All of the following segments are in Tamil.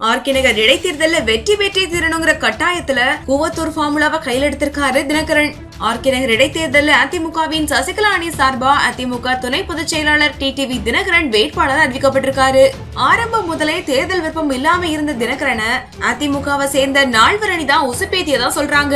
ஆர்கிநகர் நகர் வெற்றி பெற்றே தீரணுங்கிற கட்டாயத்துல கூவத்தூர் ஃபார்முலாவை கையில் எடுத்திருக்காரு தினகரன். ஆர்கே நகர் இடைத்தேர்தலில் அதிமுகவின் சசிகலா அணி சார்பா அதிமுக துணை பொதுச் செயலாளர் டிடிவி தினகரன் வேட்பாளர் அறிவிக்கப்பட்டிருக்காரு. ஆரம்பம் முதலே தேர்தல் விருப்பம் இல்லாம இருந்த தினகரனை அதிமுகவை சேர்ந்த நால்வர் அணி தான் உசுப்பேத்தியதா சொல்றாங்க.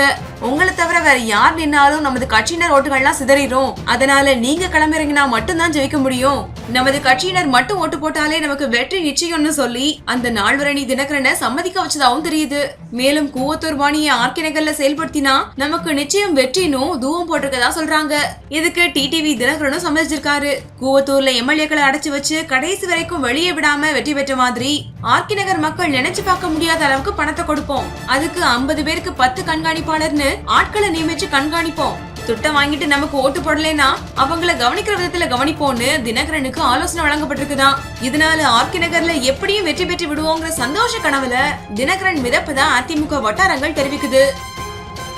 உங்களை தவிர வேற யார் நின்னாலும் நமது கட்சியினர் ஓட்டுகள்லாம் சிதறிடும். அதனால நீங்க கிளம்பிறங்கினா மட்டும்தான் ஜெயிக்க முடியும். நமது கட்சியினர் மட்டும் ஓட்டு போட்டாலே நமக்கு வெற்றி நிச்சயம்னு சொல்லி அந்த நால்வரணி தினகரனை சம்மதிக்க வச்சதாகவும் தெரியுது. மேலும் கூவத்தூர் பாணியை ஆர்கே நகர்ல செயல்படுத்தினா நமக்கு நிச்சயம் வெற்றி ஸ்டாலினும் தூவம் போட்டிருக்கதா சொல்றாங்க. இதுக்கு டிடிவி தினகரனும் சம்மதிச்சிருக்காரு. கூவத்தூர்ல எம்எல்ஏக்களை அடைச்சு வச்சு கடைசி வரைக்கும் வெளியே விடாம வெற்றி பெற்ற மாதிரி ஆர்கி நகர் மக்கள் நினைச்சு பார்க்க முடியாத அளவுக்கு பணத்தை கொடுப்போம். அதுக்கு ஐம்பது பேருக்கு பத்து கண்காணிப்பாளர்னு ஆட்களை நியமிச்சு கண்காணிப்போம். துட்டை வாங்கிட்டு நமக்கு ஓட்டு போடலைன்னா அவங்கள கவனிக்கிற விதத்துல கவனிப்போம்னு தினகரனுக்கு ஆலோசனை வழங்கப்பட்டிருக்குதான் இதனால ஆர்கி நகர்ல எப்படியும் வெற்றி பெற்று விடுவோங்கிற சந்தோஷ கனவுல தினகரன் மிதப்பதா அதிமுக வட்டாரங்கள் தெரிவிக்குது.